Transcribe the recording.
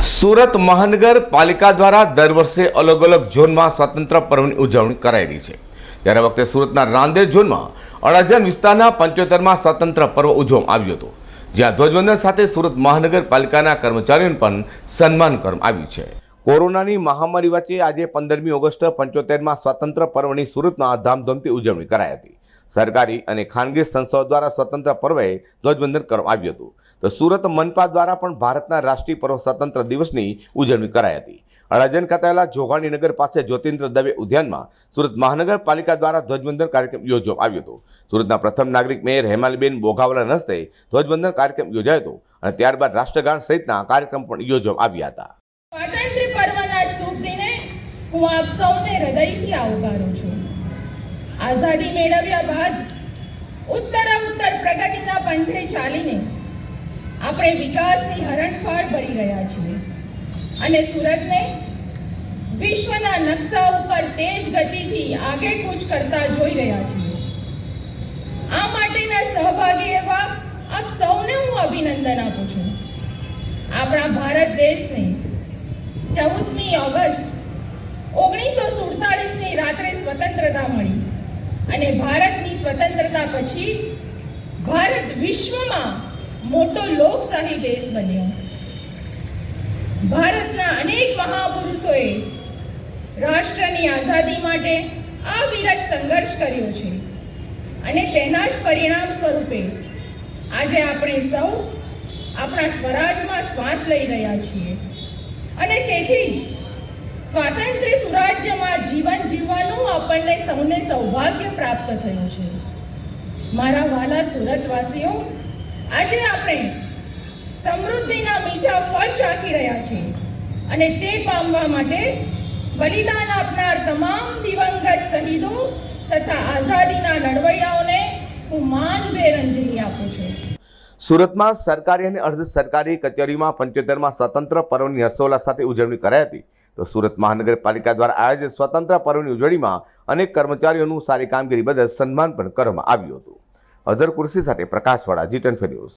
સુરત મહાનગરપાલિકા દ્વારા દર વર્ષે અલગ અલગ ઝોનમાં સ્વાતંત્ર્ય પર્વની ઉજવણી રહી છે. ત્યારે વખતે સુરતના રાંદેર ઝોનમાં અડાજણ વિસ્તારના પંચોતેરમાં સ્વાતંત્ર્ય પર્વ ઉજવવામાં આવ્યું હતું. જ્યાં ધ્વજવંદન સાથે સુરત મહાનગરપાલિકાના કર્મચારીઓને પણ સન્માન કરવામાં આવ્યું છે. કોરોનાની મહામારી વચ્ચે આજે પંદરમી ઓગસ્ટ પંચોતેરમાં સ્વાતંત્ર્ય પર્વની સુરતમાં ધામધૂમથી ઉજવણી કરાઈ હતી. સરકારી અને ખાનગી સંસ્થાઓ દ્વારા સ્વતંત્ર પર્વે ધ્વજવંદન કરવામાં આવ્યું હતું. તો સુરત મનપા દ્વારા પણ ભારતના રાષ્ટ્રીય પર્વ સ્વતંત્ર દિવસની ઉજવણી કરાઈ હતી. અડાજણ ખાતે આવેલા જોગાણી નગર પાસે જ્યોતિન્દ્ર દવે ઉદ્યાનમાં સુરત મહાનગરપાલિકા દ્વારા ધ્વજવંદન કાર્યક્રમ યોજવામાં આવ્યો હતો. સુરતના પ્રથમ નાગરિક મેયર હેમાલીબેન બોઘાવાલા હસ્તે ધ્વજવંદન કાર્યક્રમ યોજાયો હતો અને ત્યારબાદ રાષ્ટ્રગાન સહિતના કાર્યક્રમ પણ યોજવામાં આવ્યા હતા. સ્વાતંત્ર્ય પર્વના શુભ દિને હું આપ સૌને હૃદયથી આવકારું છું. આઝાદી મેળવ્યા બાદ ઉત્તર ઉત્તર પ્રગતિના પંથે ચાલીને આપણે વિકાસની હરણફાળ ભરી રહ્યા છીએ. અને સુરતને વિશ્વના નકશા ઉપર તેજ ગતિથી આગે કૂચ કરતા જોઈ રહ્યા છીએ. આ માટેના સહભાગી એવા આપ સૌને હું અભિનંદન આપું છું. આપણા ભારત દેશને ચૌદમી ઓગસ્ટ ઓગણીસો સુડતાલીસની રાત્રે સ્વતંત્રતા મળી. અને ભારતની સ્વતંત્રતા પછી ભારત વિશ્વમાં મોટો લોકશાહી દેશ બન્યો. ભારતના અનેક મહાપુરુષોએ રાષ્ટ્રની આઝાદી માટે અવિરત સંઘર્ષ કર્યો છે. અને તેના જ પરિણામ સ્વરૂપે આજે આપણે સૌ આપણા સ્વરાજમાં શ્વાસ લઈ રહ્યા છીએ. અને તેથી જ સ્વાતંત્ર્ય સુરાજ્યમાં જીવન જીવવાનું આપણને સૌને સૌભાગ્ય પ્રાપ્ત થયું છે. મારા વાલા સુરતવાસીઓ, આજે આપણે સમૃદ્ધિના મીઠા ફળ ચાખી રહ્યા છીએ અને તે પામવા માટે બલિદાન આપનાર તમામ દિવંગત શહીદો તથા આઝાદીના લડવૈયાઓને હું માનભેર અંજલિ આપું છું. સુરતમાં સરકારી અને અર્ધ સરકારી કચેરીમાં પંચોતેરમાં સ્વતંત્ર પર્વની હર્ષોલ્લાસ સાથે ઉજવણી કરાઈ હતી. તો સુરત મહાનગરપાલિકા દ્વારા આયોજિત સ્વતંત્ર પર્વની ઉજવણીમાં અનેક કર્મચારીઓનું સારી કામગીરી બદલ સન્માન પણ કરવામાં આવ્યું હતું. અઝર કુર્સી સાથે પ્રકાશવાળા જી ફેન્યુઝ ન્યૂઝ.